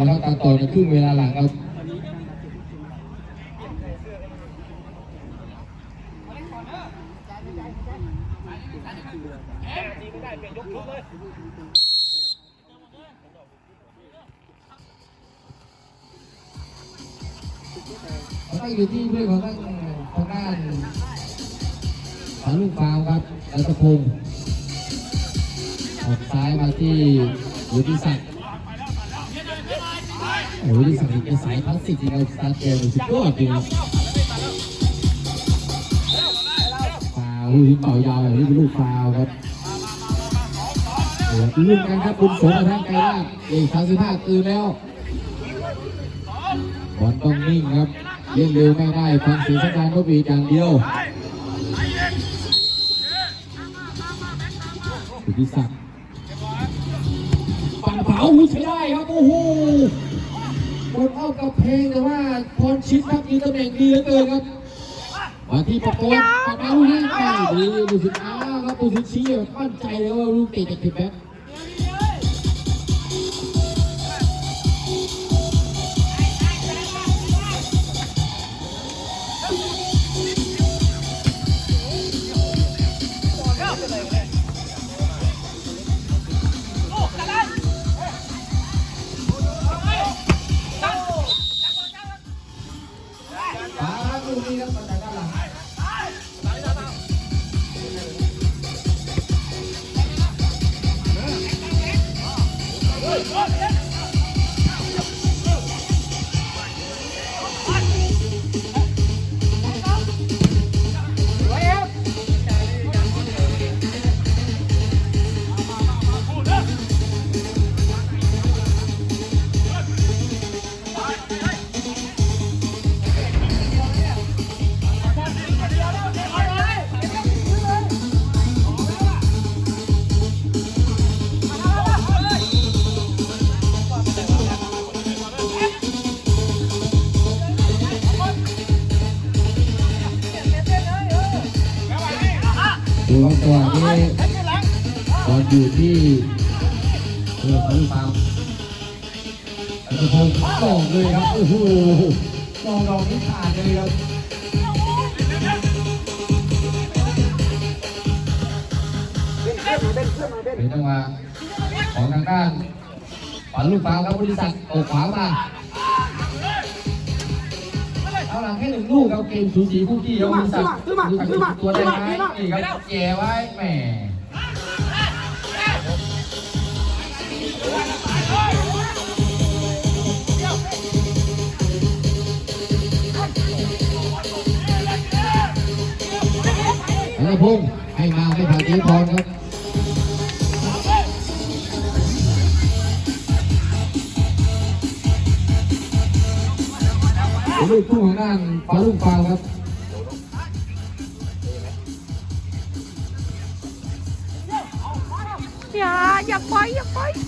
นะครับการต่อในครึ่งเวลาหลังครับ สายคลาสสิกจริงๆสตาร์ทเกมสุดยอดจริงฟาวลูกเป่ายาวแบบนี้เป็นลูกฟาวครับโอ้โหลุ้นกันครับคุณสมทางไกลมากอีกสามสิบห้าตื่นแล้วบอลต้องนิ่งครับเล่นเร็วไม่ได้ฟังเสียงสัญญาณนกหวีอย่างเดียวสุทธิศักดิ์ปั่นเผาหูใช้ได้ครับโอ้โห หมดเอมกับเพลงแต่ว่าพรชิดครับมีตำแหน่งดีเหลือเกินครับมาที่ประกอบปัดเอาลูกนี้ไม่ดีดูสิอ้าครับดูสิชี้มั่นใจเลยว่าลูกเตะจากทิปแบ็ค อยู่ที่เออเขาฟาวอัตพงศ์ตอกเลยครับโอ้โหตอกดอกนี้ขาดเลยครับเป็นจังหวะของทางด้านฝันลูกฟาวครับบริษัทตกขวามาเอาหลังแค่หนึ่งลูกครับเกมสูสีคู่ขี้ครับบริษัทบริษัทตัวได้ไหมนี่ครับแย่ไว้แหม ธนพงศ์ให้มาให้ผ่านทีพรครับเป็นลูกคู่ของด้านฟาลุงฟาวครับอย่าอย่าปล่อยอย่าปล่อย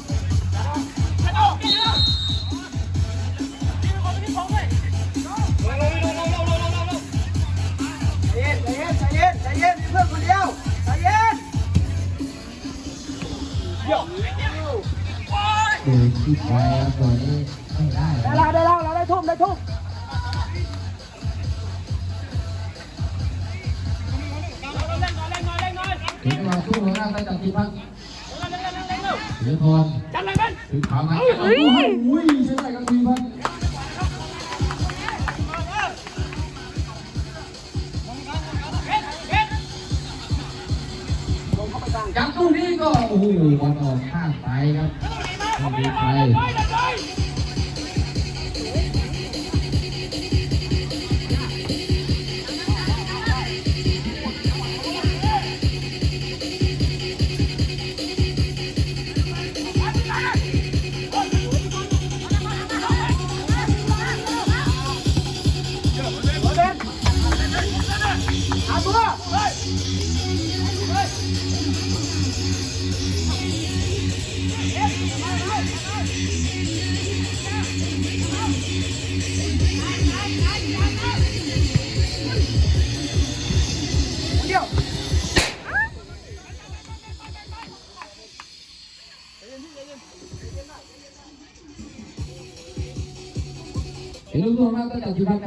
ที่ไปครับตอนนี้ไม่ได้ได้แล้วได้แล้วเราได้ทุ่มได้ทุ่มถึงมาคู่ของด้านใต้จักรทีพักเดือทองถึงขามาโอ้โหใช่ไหมครับทีพักจับตู้นี้ก็โอ้โหบอลออกข้างไปครับ ม่ดีไปเห็นลูกตัวมากก็จากจุดพักคร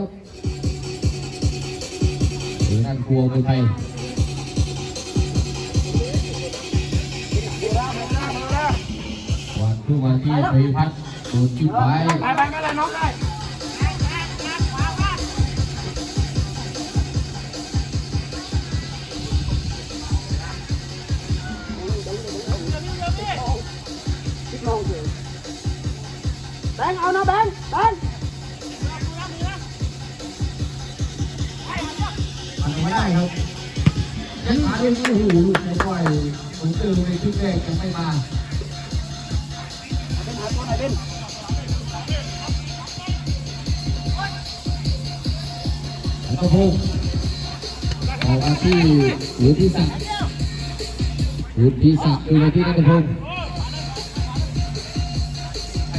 บเดี๋ยวนั่นกลัวคนไทยวัน ค์เอานะแบแบงค์ทำไม่ได้ครับยังหาเองโอ้โหลูกไม่ไหวผมเจอในชุดแรกยังไม่มาเป็นหาตัวไหนเป็นแล้วก็พงออกมาที่หรือที่สักหรือที่สักดิ์ดูมาที่นัทพงศ์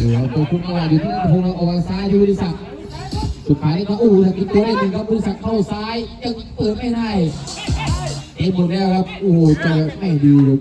ดูเอาตัวคุณมาอยู่ที่นัทพงศ์ออกมาซ้ายที่วิศักดิ์ สุดท้ายนี่ก็อู้ถ้ากินตัวได้หนึ่งครับวิศักดิ์เข้าซ้ายยังเปิดไม่ได้เอ็มหมดแล้วครับโอ้โหเจอไม่ดีเลย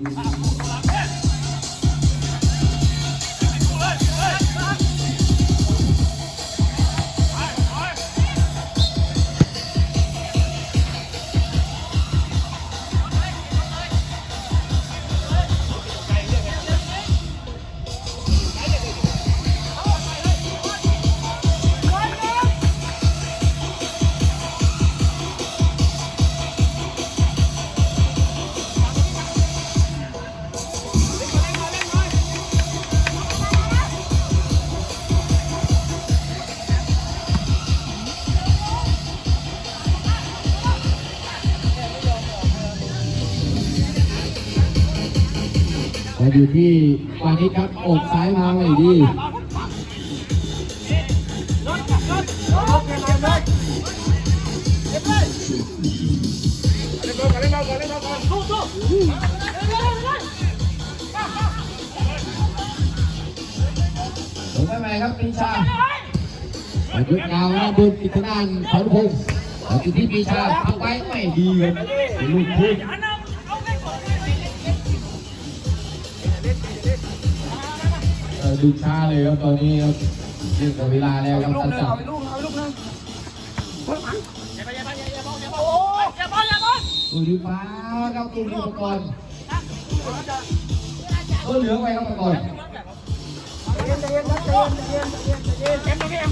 อยู่ที่วานิชครับอกซ้ายมาไม่ดีโอเคหน่อยเลยเก็บเลยเล่นบอลก่อนเล่นบอลก่อนเล่นบอลก่อนสู้สู้ผมไม่ไปครับปีชามายุดยาวนะบนปิดทางด้านขอนพงศ์มาอยู่ที่ปีชาพักไว้ไม่ดีครับลูกพุ่ง ดูช้าเลยครับตอนนี้ครับเรื่องกับเวลาแล้วครับลูกสั้นึงนเอาไปลูกเอาไปลูกนึงๆดูดีฟ้าครับตูนอุปกรณ์ก็เหลืองไปครับอุปกรณ์ใจเย็นใจเย็นครับใจเย็นใจเย็นใจเย็นใจเย็นเอ็มตรงนี้เอ็ม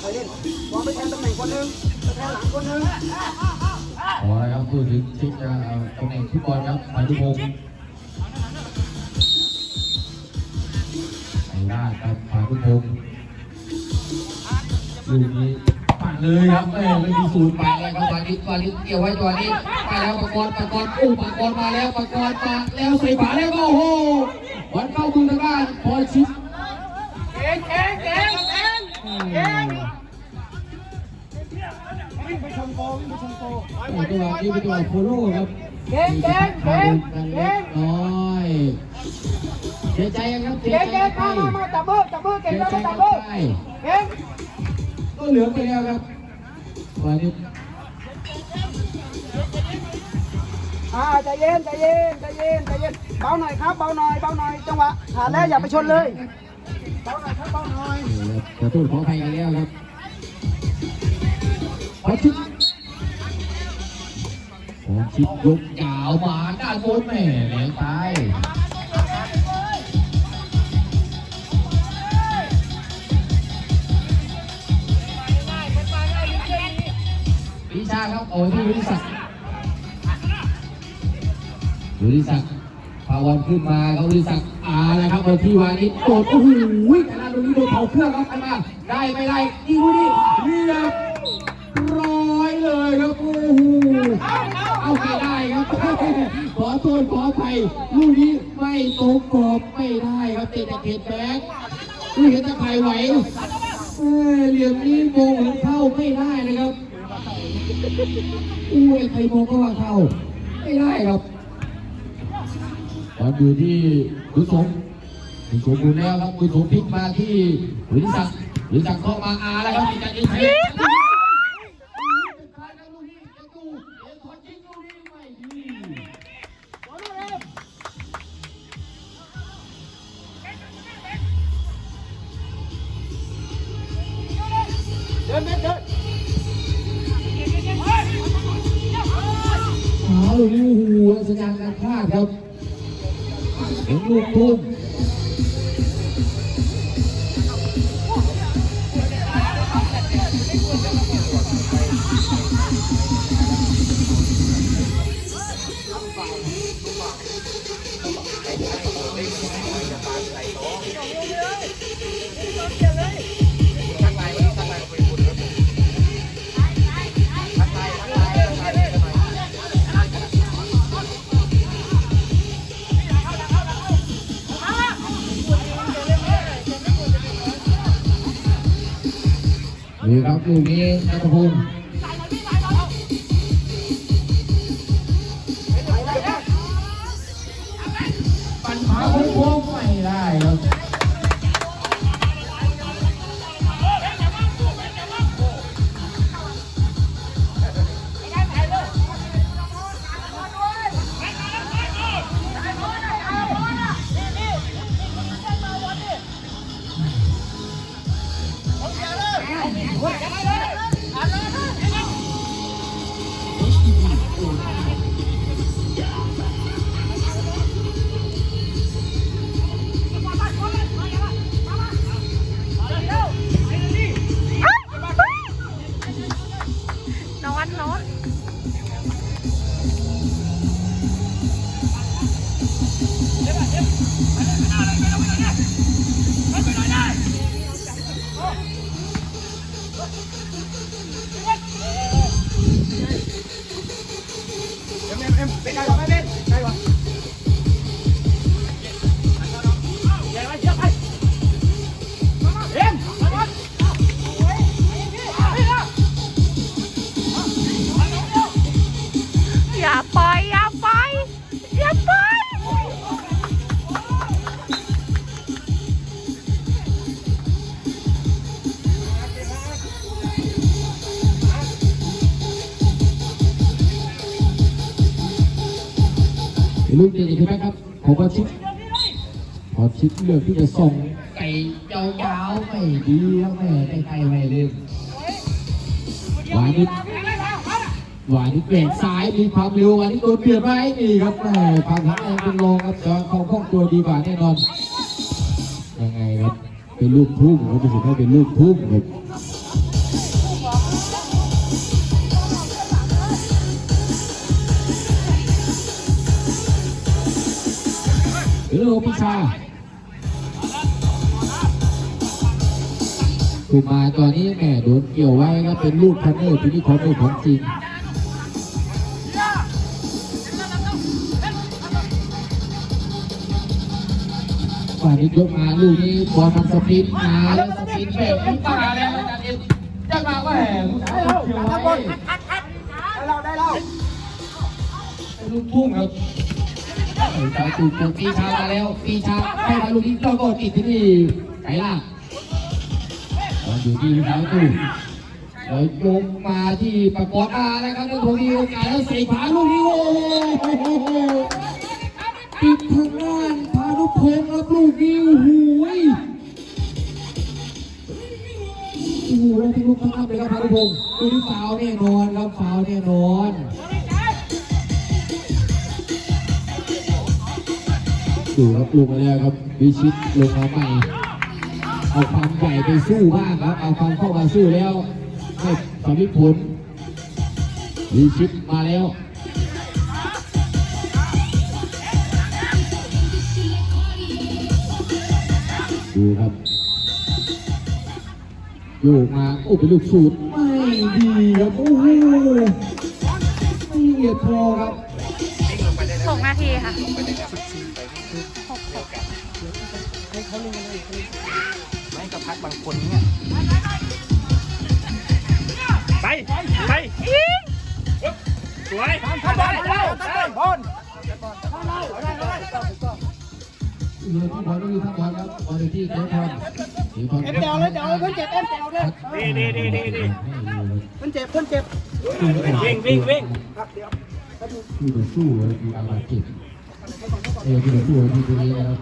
ไปเล่นบอลไปแทนตำแหน่งคนหนึ่งไปแทนหลังคนหนึ่งขอนะครับพูดถึงชิดจะเอาตำแหน่งทุกบอลครับพานุพงศ์ ไอ้ล่าครับพานุพงศ์ลูกนี้ปั่นเลยครับแม่ไม่มีศูนย์ไปแล้วครับวานิชวานิชเกี่ยวไว้จังหวะนี้ไปแล้วปากรปากรอู้ปากรมาแล้วปากรมาแล้วใส่ฝาแล้วก็โอ้โหบอลเข้ามือทางด้านพอชิดเก่งเก่งเก่งเก่งเก่งวิ่งไปชนโกวิ่งไปชนโกจังหวะนี้เป็นจังหวะโคโร่ครับเก่งเก่งเก่งกันเก่เล็งกน้อย เสียใจยังครับเสียเก่งใจเก่งยังมาไงมามาจับมือจับมือเก่งเสียแล้วใจจับกัมืนอไปเก่งก็เหลืองไปแล้วครับวันนี้อ่าใจเย็นใจเย็นใจเย็นใจเย็นเบาหน่อยครับเบาหน่อยเบาหน่อยจังหวะขาดแล้วอย่าไปชนเลยเบาหน่อยครับเบาหน่อยขอโทษขออภัยกันแล้วครับขอชิดขอชิดยกยาวมาด้านบนแม่แรงไป ครับโอ้ยที่วิศักดิ์วิศักดิ์พาวันขึ้นมาเขาวิศักดิ์อานะครับเอาที่วานิชโดดโอ้โหแต่ละลูกนี้โดนเผาเครื่องครับกันมา ได้ไม่ได้ยิงลูกนี้เรียบร้อยเลยครับโอ้โหเอาไม่ได้ครับขอโทษขออภัยลูกนี้ไม่ตรงกรอบไม่ได้ครับติดแต่เขตแบงลูกเห็นตะไคร่ไหวเอ้ยเหลี่ยมนี้มองเห็นเข้าไม่ได้นะครับ อุ้ยใครมองก็ว่าเข้า ไม่ได้ครับตอนอยู่ที่คุณสมคุณสมอยู่แล้วครับคุณสมพลิกมาที่หริศักดิ์หริศักดิ์เข้ามาอาแล้วครับมีการยิง ครับถึงลูกทุ่ม ดูครับลูกนี้นัทพงศ์ ลูกนี้ใช่ไหมครับผมว่าชิดพอชิดเลือกที่จะส่งไก่ยาวๆไม่ดีแล้วแม่ใกล้ๆไม่เล่นหวานิดหวานิดเบรกซ้ายมีความเร็วหวานิดโดนเปลี่ยนไปนี่ครับแม่ความทั้งแรงเป็นรองครับแต่เขาคล่องตัวดีกว่าแน่นอนยังไงครับเป็นลูกทุ่งครับรู้สึกว่าเป็นลูกทุ่งครับ โอปิชาถูกมาตอนนี้แม่โดนเกี่ยวไว้ครับเป็นลูกคันเนอร์ที่นี้คอนเนอร์ของจริงฝ่ายนี้ยกมาลูกนี้บอลมันสปินมาแล้วสปินแบบนี้มาแล้วอาจารย์เอ็นจะมาก็แหมได้แล้วเกี่ยวข้าได้แล้วได้แล้วเป็นลูกทุ่งครับ สายตูดปีชามาแล้ว ปีชาให้มาลูกนี้ต้องโกติดที่นี่ไก่ล่างอลอยู่ที่สายตูดแล้วยกมาที่ประกอบอานะครับแล้วตรงนี้โอกาสแล้วใส่ขาลูกนี้โอ้โหปิดทางด้านพานุพงศ์ครับลูกนี้โอ้โหโอ้โหแล้วที่ลูกข้างๆเลยครับพานุพงศ์ดูที่ฟาวแน่นอนครับฟาวแน่นอน ดูครับลงมาแล้วครับวิชิตลงมาใหม่เอาความใหญ่ไปสู้บ้างครับ เอาความเข้ามาสู้แล้วให้สำลิดผลวิชิตมาแล้วดูครับโยกมาโอ้เป็นลูกสูตรไม่ดีครับโอ้โหไม่เหยียดพอครับ หกนาทีค่ะไม่ก็พักบางคนเนี่ยไป ไปยิงสวยทำบอลได้แล้วทำบอลได้ได้ได้อยู่ที่บอลก็อยู่ที่บอลครับบอลอยู่ที่เจ้าพรสีพรเอ็มเดวเลยเดวเลยเพื่อนเจ็บเอ็มเดวเลยดีดีดีดีดีเพื่อนเจ็บเพื่อนเจ็บวิ่งวิ่งวิ่งครับเดี๋ยว ที่ต่อสู้เลยมีอาบาดเจ็บเออที่ต่อสู้ที่ตรงนี้นะครับ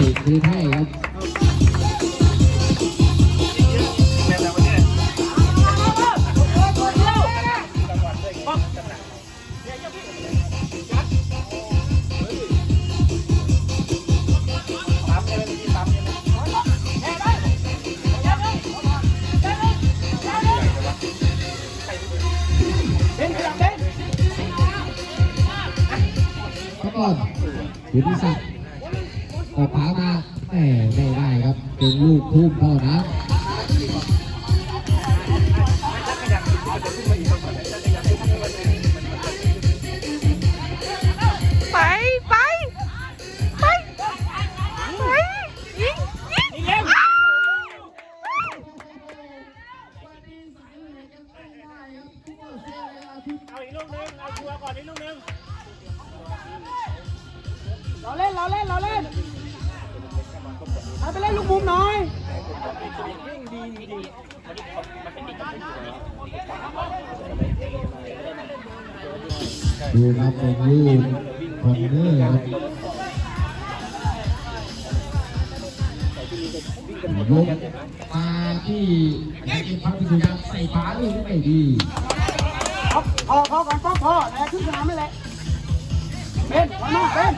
แล้วก็ติดคือให้ครับ นักกีฬาพิสุยาใส่ฝาลูกนี้ไม่ดีเอาพอพอก่อนป๊อกพอแหละขึ้นสนามไม่แหละเบนมาหน้าเบน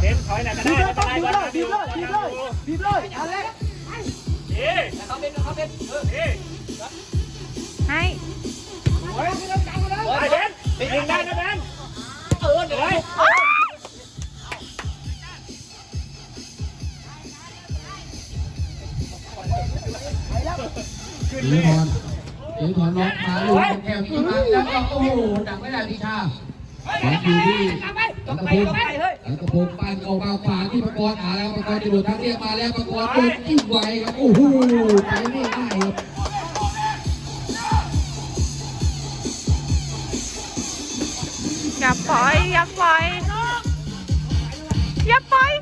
เดนถอยหน่อยก็บีได้บเลยไม่ป๊อกเป็นไรบีบบอลเลยอยู่บีบเลยบีบเลยบีบเลยอันแรกเอ๊ะเขาเป็นเขาเป็นเอ๊ะให้เฮ้ยไม่ต้องจับกันเลยไปเดนยิงได้นะเดนเออเดี๋ยว เอถอนเอถอนล็อกมาลูกแก้วที่มาแล้วก็โอ้โหดักไม่ได้พิชาบอลอยู่ที่อัตพงศ์อัตพงปั้นออกมาขวาที่ประกรณ์อ่าแล้วประกรณ์จะโดดทางเรียกมาแล้วประกรณ์โดนจิ้มไวครับโอ้โหไปไม่ได้ครับอย่าปล่อยอย่าปล่อยอย่าปล่อย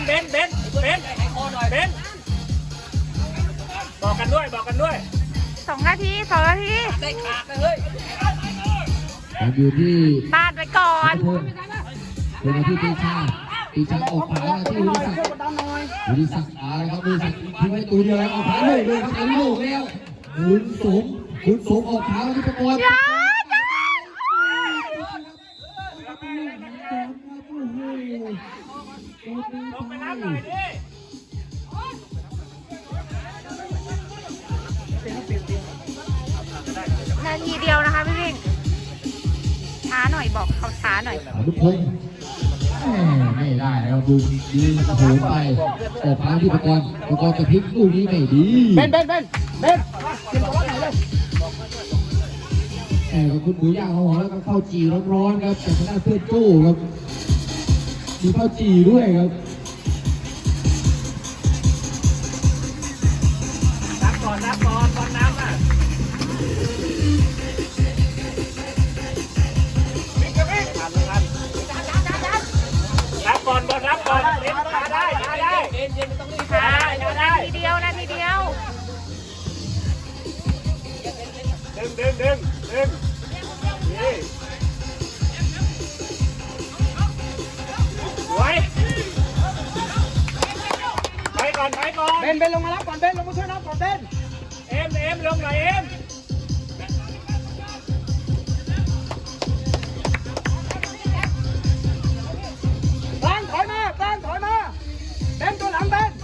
นเบนเบนเบนเบนบอกกันด้วยบอกกันด้วยสองนาทีสองนาทีบอลอยู่ที่ต้านไปก่ออันตพงศ์เป็นมาที่ปีชาปีชาออกขวามาที่หวิน่อยศักช่วยดิ์กดดันหน่อยวิศักดิ์อะไรครับวิศักดิ์ทิ้งไว้ตัวเดียวแล้วเอาขาเลยเลยครับเอาลูกแล้วคุณสมคุณสมออกขาที่ประกรณ์อย่าอย่า ลงไปน้ำหน่อยดินาทีเดียวนะคะพี่วิ่งช้าหน่อยบอกเขาช้าหน่อยทุกคนไม่ได้นะครับดูยืนโหนไปออกขาที่ประกรณ์ประกรณ์กระพริบลูกนี้ไม่ดีเบนเบนเบนเบนเก็บตัวไหนเลยแต่กับคุณหมูย่างเขาหอมแล้วก็ข้าวจี่ร้อนๆครับจากทางด้านเพื่อนโจ้ครับ มีข้าวจี่ด้วยครับน้ำก่อนน้ำก่อนก่อนน้ำอะวิ่งกันวิ่งทันทันรับก่อนบอลรับก่อนเล่นช้าได้ช้าได้เย็นเย็นไม่ต้องรีบช้าช้าได้ทีเดียวนาทีเดียวดึงดึงดึงดึง นเบนลงมารับก่อนเบนลงมาช่วยน้องก่อนเบนเอ็มเอ็มลงหลยเอ็มตั้งถอยมาตั้งถอยมาเบนตัวหลังเบน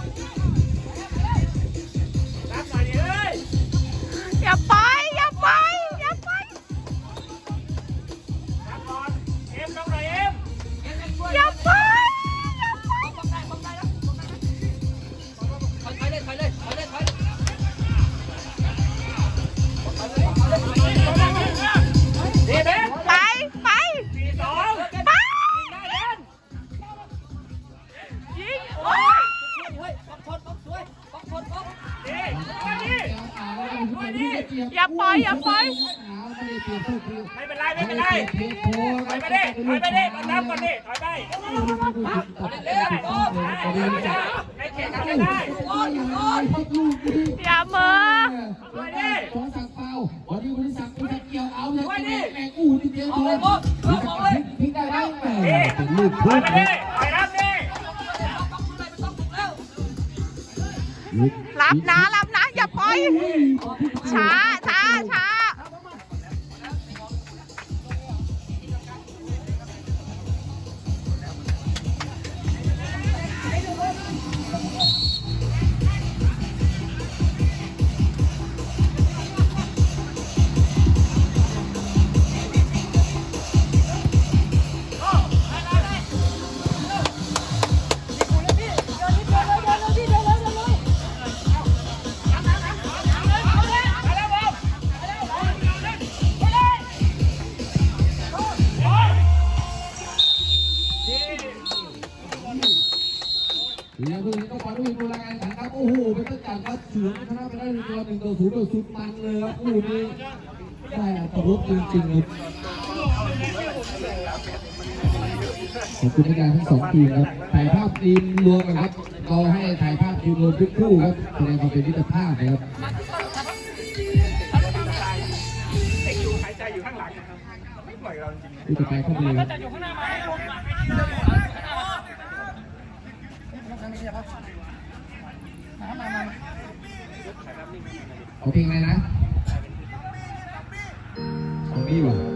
มันเลยครับคู่นี้ได้อัตรุษจริงๆครับขอบคุณพนักงานทั้งสองทีมครับถ่ายภาพทีมรวมกันครับเราให้ถ่ายภาพทีมรวมทุกคู่ครับแสดงความเป็นมิตรภาพนะครับผู้จัดการเข้าไปเลยครับ เพลงอะไรนะซอมบี้ว่ะ